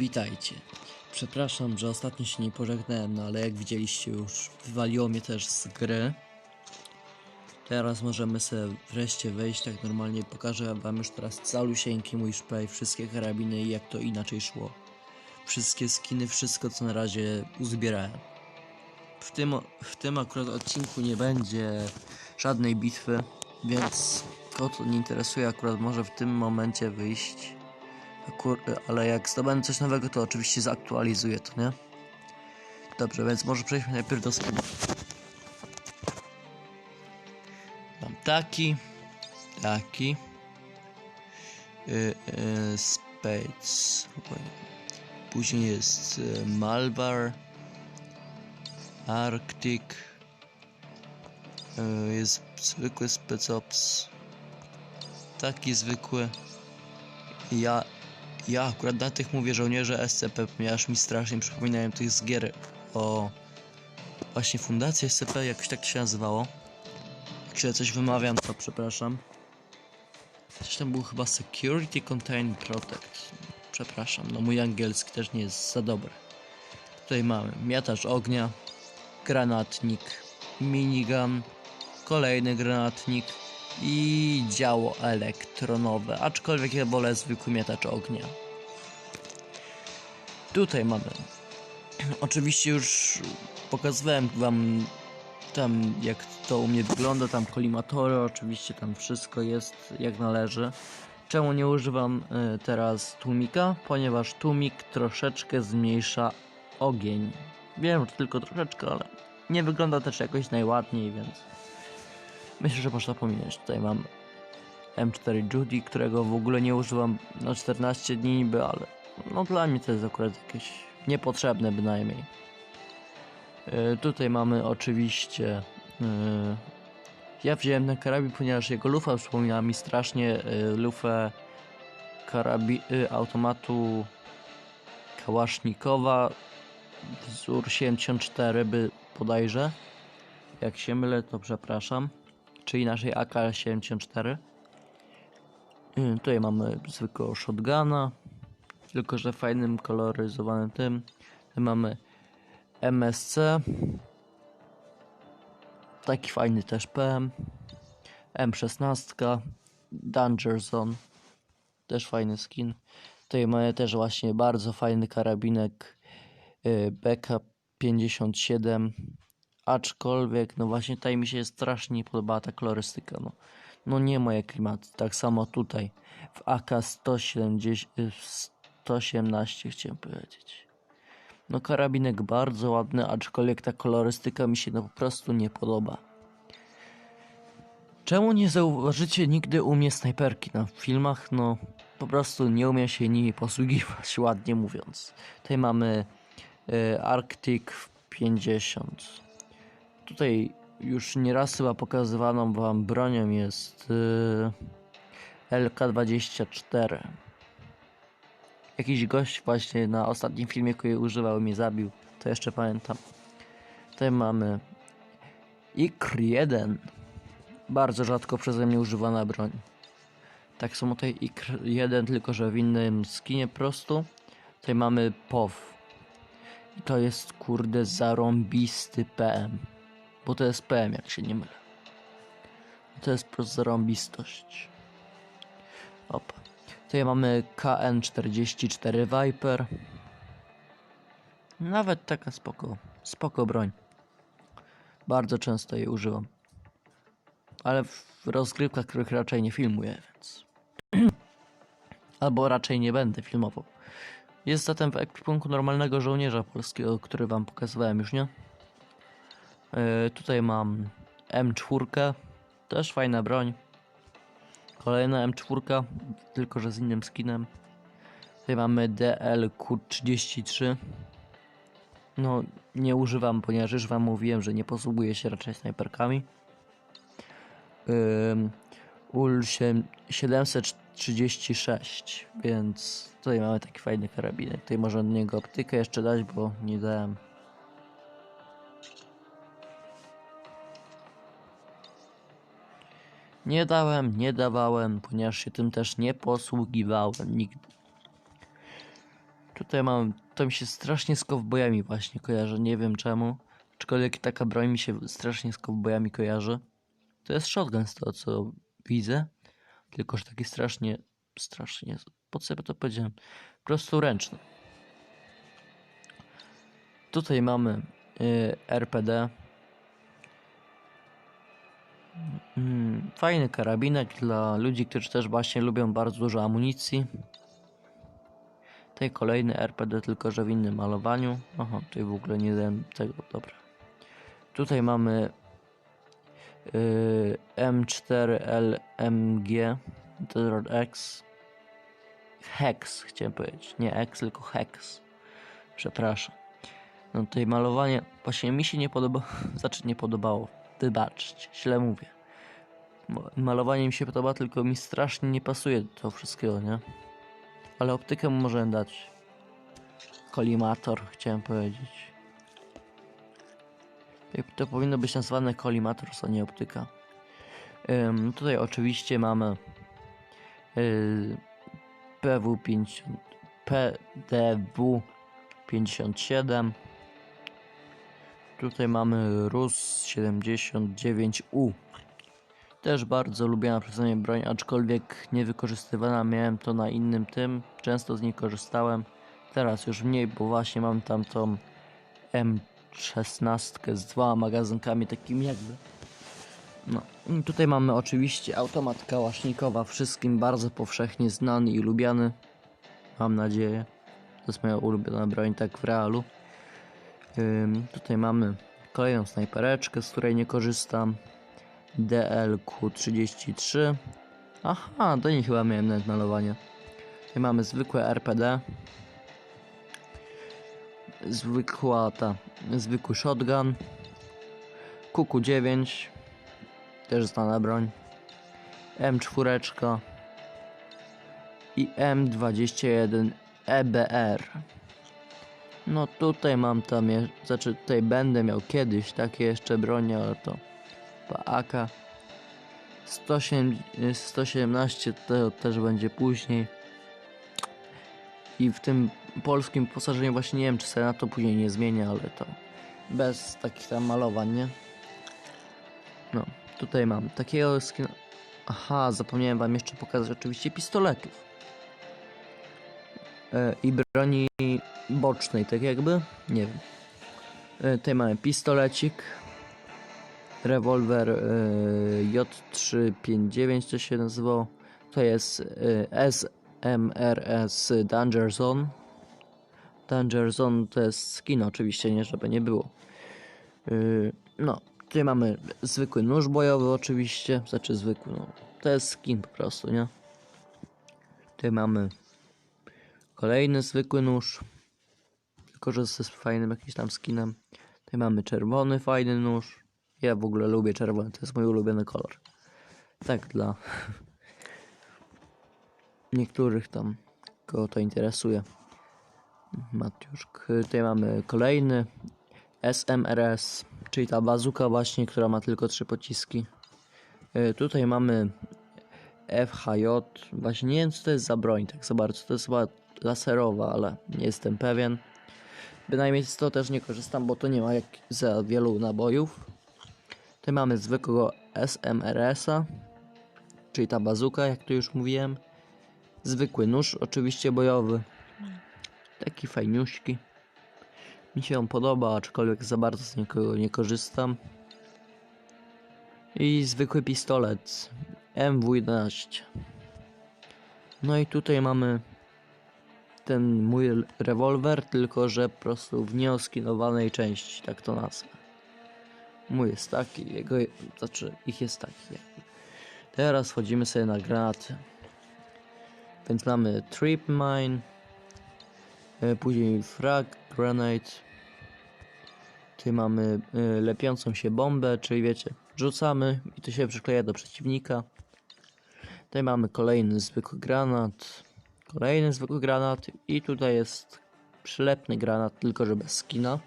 Witajcie. Przepraszam, że ostatnio się nie pożegnałem, no ale jak widzieliście już wywaliło mnie też z gry. Teraz możemy sobie wreszcie wejść tak normalnie. Pokażę wam już teraz calusieńki mój szpej, wszystkie karabiny i jak to inaczej szło. Wszystkie skiny, wszystko co na razie uzbierałem. W tym, w tym akurat odcinku nie będzie żadnej bitwy, więc kogo to nie interesuje akurat może w tym momencie wyjść. Akur ale jak zdobędę coś nowego, to oczywiście zaktualizuję to, nie? Dobrze, więc może przejdźmy najpierw do skinu. Mam taki, taki, yy, później jest yy, Malbar, Arctic, yy, jest zwykły Specops, taki zwykły, ja, ja akurat na tych mówię żołnierze SCP, ponieważ mi strasznie przypominają tych z gier o właśnie Fundacji SCP, jakoś tak się nazywało. Jak źle coś wymawiam, to przepraszam. Coś tam był chyba Security Contain Protect. Przepraszam, no mój angielski też nie jest za dobry. Tutaj mamy miatacz ognia, granatnik, minigun, kolejny granatnik i działo elektronowe, aczkolwiek ja wolę zwykły miatacz ognia. Tutaj mamy. Oczywiście już pokazywałem wam tam jak to u mnie wygląda, tam kolimatory, oczywiście tam wszystko jest jak należy. Czemu nie używam y, teraz tłumika? Ponieważ tłumik troszeczkę zmniejsza ogień. Wiem, że tylko troszeczkę, ale nie wygląda też jakoś najładniej, więc myślę, że można pominąć. Tutaj mam M4 Judy, którego w ogóle nie używam na 14 dni niby, ale no dla mnie to jest akurat jakieś niepotrzebne bynajmniej. Yy, tutaj mamy oczywiście yy, ja wziąłem ten karabin, ponieważ jego lufa przypomina mi strasznie yy, lufę karabi yy, automatu Kałasznikowa wzór 74 by bodajże. Jak się mylę, to przepraszam. Czy inaczej AK-74. Yy, Tutaj mamy zwykłego shotguna, tylko że fajnym koloryzowanym tym. Tutaj mamy MSC. Taki fajny też PM. M16. Danger Zone. Też fajny skin. Tutaj mamy też właśnie bardzo fajny karabinek yy, BK57. Aczkolwiek, no właśnie tutaj mi się strasznie nie podobała ta kolorystyka. No, no nie moje klimaty. Tak samo tutaj w AK-170, 118 chciałem powiedzieć. No karabinek bardzo ładny, aczkolwiek ta kolorystyka mi się no po prostu nie podoba. Czemu nie zauważycie nigdy u mnie snajperki na filmach? No po prostu nie umiem się nimi posługiwać, ładnie mówiąc. Tutaj mamy y, Arctic 50. Tutaj już nieraz chyba pokazywaną wam bronią jest y, LK24. Jakiś gość właśnie na ostatnim filmie, który używał mnie zabił. To jeszcze pamiętam. Tutaj mamy IKR 1. Bardzo rzadko przeze mnie używana broń. Tak samo tutaj IKR 1, tylko że w innym skinie prostu. Tutaj mamy POW. I to jest kurde zarąbisty PM. Bo to jest PM, jak się nie mylę. To jest zarąbistość. Opa. Tutaj mamy KN44 Viper. Nawet taka spoko, spoko broń. Bardzo często jej używam. Ale w rozgrywkach, których raczej nie filmuję, więc... Albo raczej nie będę filmował. Jest zatem w ekwipunku normalnego żołnierza polskiego, który wam pokazywałem już, nie? Yy, tutaj mam M4. Też fajna broń. Kolejna M4, tylko że z innym skinem. Tutaj mamy DLQ33. No, nie używam, ponieważ już wam mówiłem, że nie posługuję się raczej snajperkami. UL 736, więc tutaj mamy taki fajny karabinek. Tutaj można do niego optykę jeszcze dać, bo nie dałem. Nie dałem, nie dawałem, ponieważ się tym też nie posługiwałem nigdy. Tutaj mam, to mi się strasznie z kowbojami właśnie kojarzy, nie wiem czemu. Aczkolwiek taka broń mi się strasznie z kowbojami kojarzy. To jest shotgun z tego co widzę. Tylko, że taki strasznie, strasznie, po co ja to powiedziałem? Po prostu ręczny. Tutaj mamy y, RPD. Fajny karabinek dla ludzi, którzy też właśnie lubią bardzo dużo amunicji. Tutaj kolejny RPD, tylko że w innym malowaniu. Aha, tutaj w ogóle nie dałem tego, dobra. Tutaj mamy y, M4LMG Desert X Hex chciałem powiedzieć, nie X, tylko Hex. Przepraszam. No tutaj malowanie właśnie mi się nie podobało, znaczy nie podobało. Wybaczcie, źle mówię. Malowanie mi się podoba, tylko mi strasznie nie pasuje do wszystkiego, nie? Ale optykę mu możemy dać. Kolimator, chciałem powiedzieć. To powinno być nazwane kolimator, a nie optyka. Ym, tutaj oczywiście mamy yy, PW50, PDW57. Tutaj mamy RUS 79U. Też bardzo lubiana przeze broń, aczkolwiek niewykorzystywana. Miałem to na innym tym. Często z niej korzystałem. Teraz już mniej, bo właśnie mam tam tą M16 z dwoma magazynkami takimi jakby. No, tutaj mamy oczywiście automat kałasznikowa, wszystkim bardzo powszechnie znany i lubiany. Mam nadzieję. To jest moja ulubiona broń, tak w realu. Ym, tutaj mamy kolejną snajpereczkę, z której nie korzystam. DLQ33. Aha, do niej chyba miałem nawet malowanie. Tutaj mamy zwykłe RPD. Zwykła ta, zwykły shotgun. QQ9. Też znana broń. M4 i M21 EBR. No tutaj mam tam, znaczy tutaj będę miał kiedyś takie jeszcze bronie, ale to AK 107, 117 to też będzie później. I w tym polskim posażeniu właśnie nie wiem, czy na to później nie zmienię, ale to bez takich tam malowań, nie? No, tutaj mam takiego skina. Aha, zapomniałem wam jeszcze pokazać oczywiście pistoletów. E, I broni bocznej, tak jakby? Nie wiem. E, tutaj mamy pistolecik. Rewolwer e, J359 to się nazywał. To jest SMRS Danger Zone. Danger Zone to jest skin oczywiście, nie żeby nie było. Yy, no, tutaj mamy zwykły nóż bojowy oczywiście, znaczy zwykły, no, to jest skin po prostu, nie? Tutaj mamy kolejny zwykły nóż, tylko że z fajnym jakimś tam skinem. Tutaj mamy czerwony fajny nóż. Ja w ogóle lubię czerwony, to jest mój ulubiony kolor. Tak dla niektórych tam, kogo to interesuje. Matiuszk. Tutaj mamy kolejny SMRS, czyli ta bazuka właśnie, która ma tylko trzy pociski. Y, Tutaj mamy FHJ, właśnie nie wiem co to jest za broń, tak za bardzo, to jest chyba laserowa, ale nie jestem pewien. Bynajmniej z to też nie korzystam, bo to nie ma jak za wielu nabojów. Tutaj mamy zwykłego SMRS-a, czyli ta bazuka, jak tu już mówiłem. Zwykły nóż, oczywiście bojowy. Taki fajniuśki. Mi się on podoba, aczkolwiek za bardzo z niego nie korzystam. I zwykły pistolet MW11. No i tutaj mamy ten mój rewolwer, tylko że po prostu w nieoskinowanej części, tak to nazwę. Mój jest taki, jego, znaczy ich jest taki. Teraz wchodzimy sobie na granaty. Więc mamy trip mine, e, później frag grenade. Tutaj mamy e, lepiącą się bombę, czyli wiecie, rzucamy i to się przykleja do przeciwnika. Tutaj mamy kolejny zwykły granat, kolejny zwykły granat i tutaj jest przylepny granat, tylko że bez skina.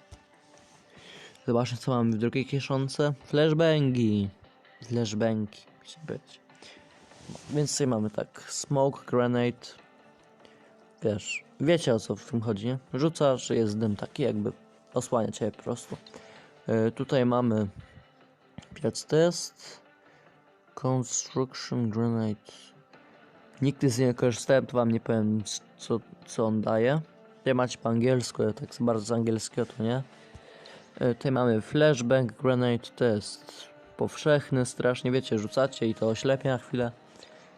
Zobaczmy co mamy w drugiej kieszonce. Flashbangi. Flashbangi musi być. Więc tutaj mamy tak, smoke grenade. Wiesz, Wiecie o co w tym chodzi, nie? Rzucasz, jest dym taki jakby osłania cię po prostu. E, tutaj mamy piec test, construction grenade. Nigdy z niego korzystałem, to wam nie powiem co, co on daje. Tutaj macie po angielsku, ja tak bardzo z angielskiego to nie. E, Tutaj mamy flashbang grenade test. Powszechny, strasznie wiecie, rzucacie i to oślepia na chwilę.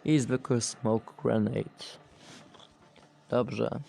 I zwykły smoke grenade. Dobrze.